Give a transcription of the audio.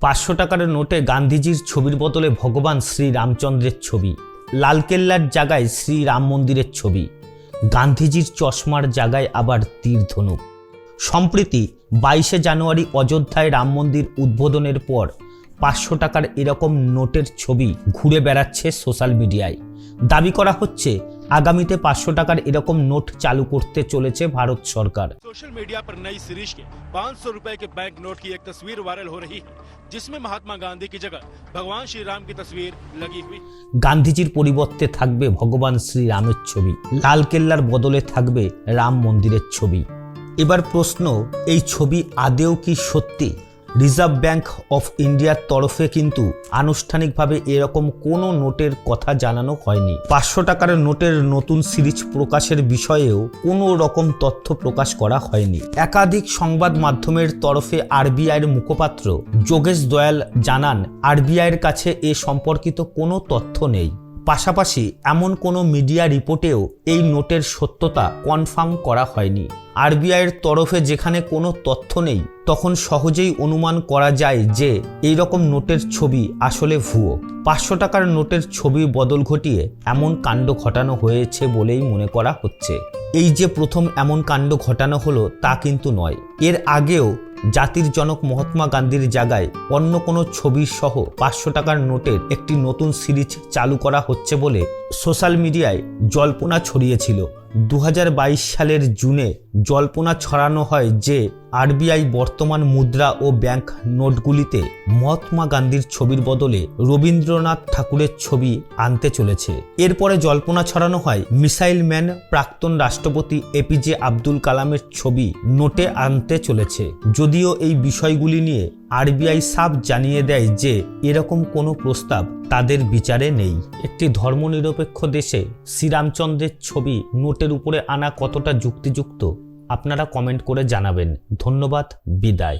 পাঁচশো টাকার নোটে গান্ধীজির ছবির বদলে ভগবান শ্রী রামচন্দ্রের ছবি, লালকেল্লার জায়গায় শ্রী রাম মন্দিরের ছবি, গান্ধীজির চশমার জায়গায় আবার তীর ধনুক সম্প্রতি বাইশে জানুয়ারি অযোধ্যায় রাম মন্দির উদ্বোধনের পর পাঁচশো টাকার এরকম নোটের ছবি ঘুরে বেড়াচ্ছে সোশ্যাল মিডিয়ায়। দাবি করা হচ্ছে আগামীতে পাঁচশো টাকার এরকম নোট চালু করতে চলেছে ভারত সরকার। সোশ্যাল মিডিয়া পর নই সিরিজ কে পাঁচশো রুপয়ে ব্যাঙ্ক নোট কি এক তসবির ভাইরাল হো রহি জিসমে মহাত্মা গান্ধী কি জগহ ভগবান শ্রীরাম কি তসবির লগি হুই গান্ধীজির পরিবর্তে থাকবে ভগবান শ্রীরামের ছবি লাল কেল্লার বদলে থাকবে রাম মন্দিরের ছবি। এবার প্রশ্ন এই ছবি আদেও কি সত্যি? রিজার্ভ ব্যাংক অফ ইন্ডিয়ার তরফে কিন্তু আনুষ্ঠানিকভাবে এরকম কোনো নোটের কথা জানানো হয়নি। পাঁচশো টাকার নোটের নতুন সিরিজ প্রকাশের বিষয়েও কোনো রকম তথ্য প্রকাশ করা হয়নি। একাধিক সংবাদ মাধ্যমের তরফে আরবিআইয়ের মুখপাত্র যোগেশ দয়াল জানান, আরবিআইয়ের কাছে এ সম্পর্কিত কোনো তথ্য নেই। পাশাপাশি এমন কোনো মিডিয়া রিপোর্টেও এই নোটের সত্যতা কনফার্ম করা হয়নি। আরবিআইয়ের তরফে যেখানে কোনো তথ্য নেই, তখন সহজেই অনুমান করা যায় যে এই রকম নোটের ছবি আসলে ভুয়ো। পাঁচশো টাকার নোটের ছবি বদল ঘটিয়ে এমন কাণ্ড ঘটানো হয়েছে বলেই মনে করা হচ্ছে। এই যে প্রথম এমন কাণ্ড ঘটানো হলো তা কিন্তু নয়। এর আগেও জাতির জনক মহাত্মা গান্ধীর জায়গায় অন্য কোনো ছবির সহ পাঁচশো টাকার নোটের একটি নতুন সিরিজ চালু করা হচ্ছে বলে সোশ্যাল মিডিয়ায় জল্পনা ছড়িয়েছিল। দু হাজার বাইশ সালের জুনে জল্পনা ছড়ানো হয় যে, আরবিআই বর্তমান মুদ্রা ও ব্যাংক নোটগুলিতে মহাত্মা গান্ধীর ছবির বদলে রবীন্দ্রনাথ ঠাকুরের ছবি আনতে চলেছে। এরপরে জল্পনা ছড়ানো হয় মিসাইল ম্যান প্রাক্তন রাষ্ট্রপতি এপিজে আব্দুল কালামের ছবি নোটে আনতে চলেছে। যদিও এই বিষয়গুলি নিয়ে আরবিআই সাফ জানিয়ে দেয় যে, এরকম কোনো প্রস্তাব তাদের বিচারে নেই। একটি ধর্মনিরপেক্ষ দেশে শ্রীরামচন্দ্রের ছবি নোটের উপরে আনা কতটা যুক্তিযুক্ত, আপনারা কমেন্ট করে জানাবেন। ধন্যবাদ, বিদায়।